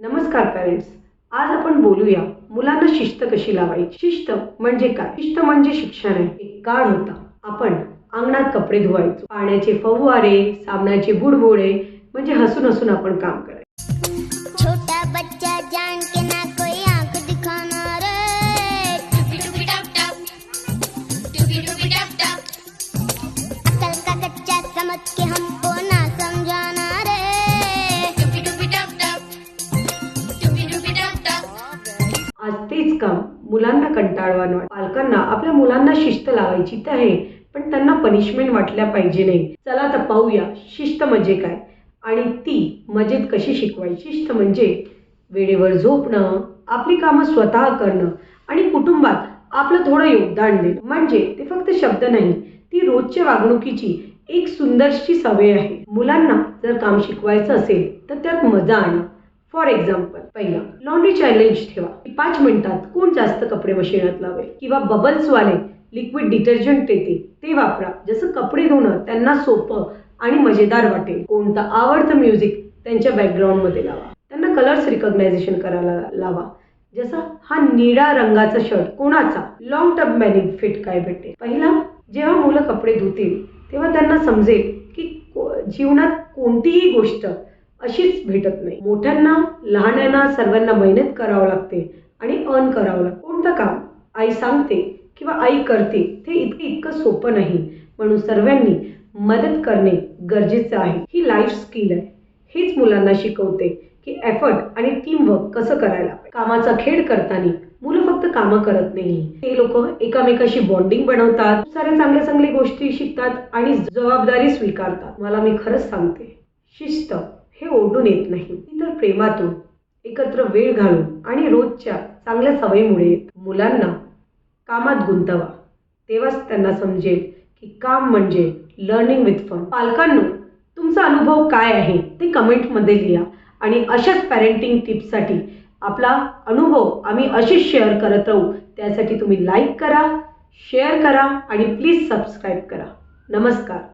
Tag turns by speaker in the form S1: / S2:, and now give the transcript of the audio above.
S1: नमस्कार पॅरेंट्स आज आपण बोलूया मुलांना शिस्त कशी लावायची? शिस्त म्हणजे काय? शिस्त म्हणजे शिक्षण. आहे एक काळ होता. आपण अंगणात कपडे धुवायचो. पाण्याचे फव्वारे साबणाचे बुडबुडे म्हणजे हसून हसून आपण काम करायचो.
S2: छोटा बच्चा जान के
S1: आज तेच काम मुलांना कंटाळवाण वाट पालकांना आपल्या मुलांना शिस्त लावायची तर आहे पण त्यांना पनिशमेंट वाटल्या पाहिजे नाही. चला तर पाहूया शिस्त म्हणजे काय आणि ती मजेत कशी शिकवायची. शिस्त म्हणजे वेळेवर झोपणं आपली कामं स्वतः करणं आणि कुटुंबात आपलं थोडं योगदान देणं. म्हणजे ते फक्त शब्द नाही ती रोजच्या वागणुकीची एक सुंदरशी सवय आहे. मुलांना जर काम शिकवायचं असेल तर त्यात मजा आणा. फॉर एक्झाम्पल पहिला लॉन्ड्री चॅलेंज ठेवा. की पाच मिनिटात कोण जास्त कपडे मशीनात लावेल? किंवा बबल्सवाले लिक्विड डिटर्जंट येते ते वापरा. जसं कपडे धुणं त्यांना सोपं आणि मजेदार वाटेल. कोणतं आवडतं म्युझिक त्यांच्या बॅकग्राऊंडमध्ये लावा. त्यांना कलर्स रिकग्नायझेशन करायला लावा. जसा हा निळा रंगाचा शर्ट कोणाचा? लॉंग टर्म बेनिफिट काय भेटेल? पहिला जेव्हा मुलं कपडे धुतील तेव्हा त्यांना समजेल की जीवनात कोणतीही गोष्ट अशीच भेटत नाही. मोठ्यांना लहान्यांना सर्वांना मेहनत करावं लागते आणि अर्न करावं लागतं. कोणतं काम? आई सांगते किंवा आई करते ते इतकं इतकं सोपं नाही. म्हणून सर्वांनी मदत करणे गरजेचं आहे. ही लाईफ स्किल आहे. हेच मुलांना शिकवते की एफर्ट आणि टीमवर्क कसं करायला कामाचा खेळ करताना मुलं फक्त कामं करत नाही. ते लोक एकामेकाशी बॉन्डिंग बनवतात साऱ्या चांगल्या चांगल्या गोष्टी शिकतात आणि जबाबदारी स्वीकारतात. मला मी खरंच सांगते. शिस्त. हे ओढून येत नाही. ती तर प्रेमातून एकत्र वेळ घालून आणि रोजच्या चांगल्या सवयीमुळे मुलांना कामात गुंतवा. तेव्हाच त्यांना समजेल की काम म्हणजे लर्निंग विथ फन पालकांनो तुमचा अनुभव काय आहे ते कमेंटमध्ये लिहा आणि अशाच पॅरेंटिंग टिप्ससाठी आपला अनुभव आम्ही असेच शेअर करत राहू. त्यासाठी तुम्ही लाईक करा शेअर करा आणि प्लीज सबस्क्राईब करा. नमस्कार.